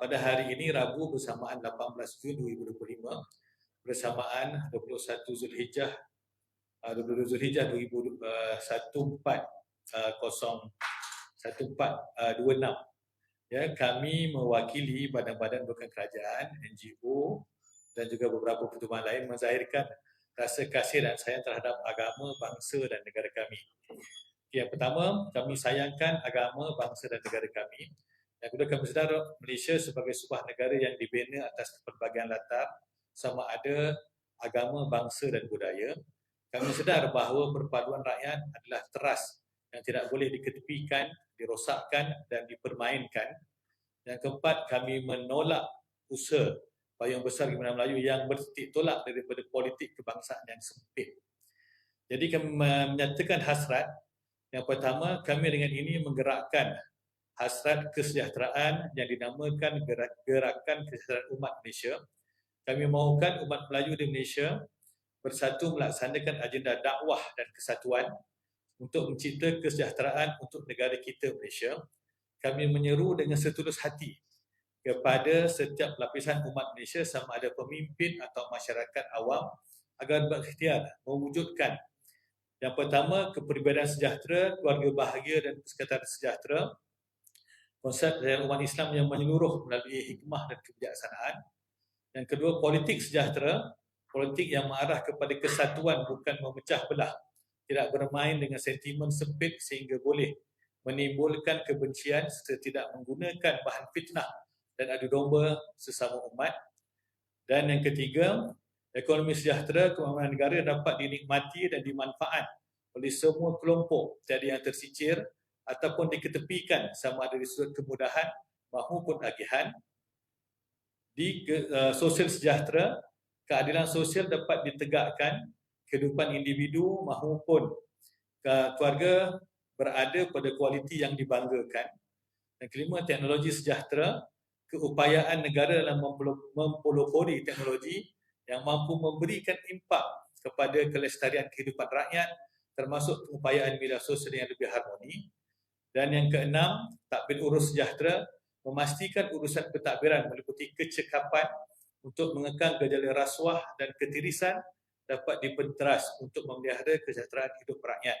pada hari ini Rabu bersamaan 18 Jun 2025 bersamaan 21 Zulhijjah 22 Zulhijjah 2014 1426 ya kami mewakili badan-badan bukan kerajaan NGO dan juga beberapa pertubuhan lain menzahirkan rasa kasih dan sayang terhadap agama, bangsa dan negara kami. Yang pertama, kami sayangkan agama, bangsa dan negara kami. Yang kedua, kami sedar Malaysia sebagai sebuah negara yang dibina atas pelbagai latar sama ada agama, bangsa dan budaya. Kami sedar bahawa perpaduan rakyat adalah teras yang tidak boleh diketepikan, dirosakkan dan dipermainkan. Yang keempat, kami menolak usaha payung besar Gimana Melayu yang bertitik tolak daripada politik kebangsaan yang sempit. Jadi kami menyatakan hasrat yang pertama, kami dengan ini menggerakkan hasrat kesejahteraan yang dinamakan Gerakan Kesejahteraan Umat Malaysia. Kami mahukan umat Melayu di Malaysia bersatu melaksanakan agenda dakwah dan kesatuan untuk mencipta kesejahteraan untuk negara kita Malaysia. Kami menyeru dengan setulus hati kepada setiap lapisan umat Malaysia sama ada pemimpin atau masyarakat awam agar berikhtiar mewujudkan yang pertama, kepribadian sejahtera, keluarga bahagia dan kesehatan sejahtera. Konsep dari umat Islam yang menyeluruh melalui hikmah dan kebijaksanaan. Yang kedua, politik sejahtera, politik yang mengarah kepada kesatuan bukan memecah belah. Tidak bermain dengan sentimen sempit sehingga boleh menimbulkan kebencian serta tidak menggunakan bahan fitnah dan adu domba sesama umat. Dan yang ketiga, ekonomi sejahtera kemampuan negara dapat dinikmati dan dimanfaat oleh semua kelompok tiada yang tersicir ataupun diketepikan sama ada di sudut kemudahan maupun agihan di uh, sosial sejahtera keadilan sosial dapat ditegakkan kehidupan individu maupun keluarga berada pada kualiti yang dibanggakan dan kelima teknologi sejahtera keupayaan negara dalam mempelopori teknologi yang mampu memberikan impak kepada kelestarian kehidupan rakyat termasuk upayaan media sosial yang lebih harmoni. Dan yang keenam, takbir urus sejahtera memastikan urusan pentadbiran meliputi kecekapan untuk mengekang gejala rasuah dan ketirisan dapat dipenteras untuk memelihara kesejahteraan hidup rakyat.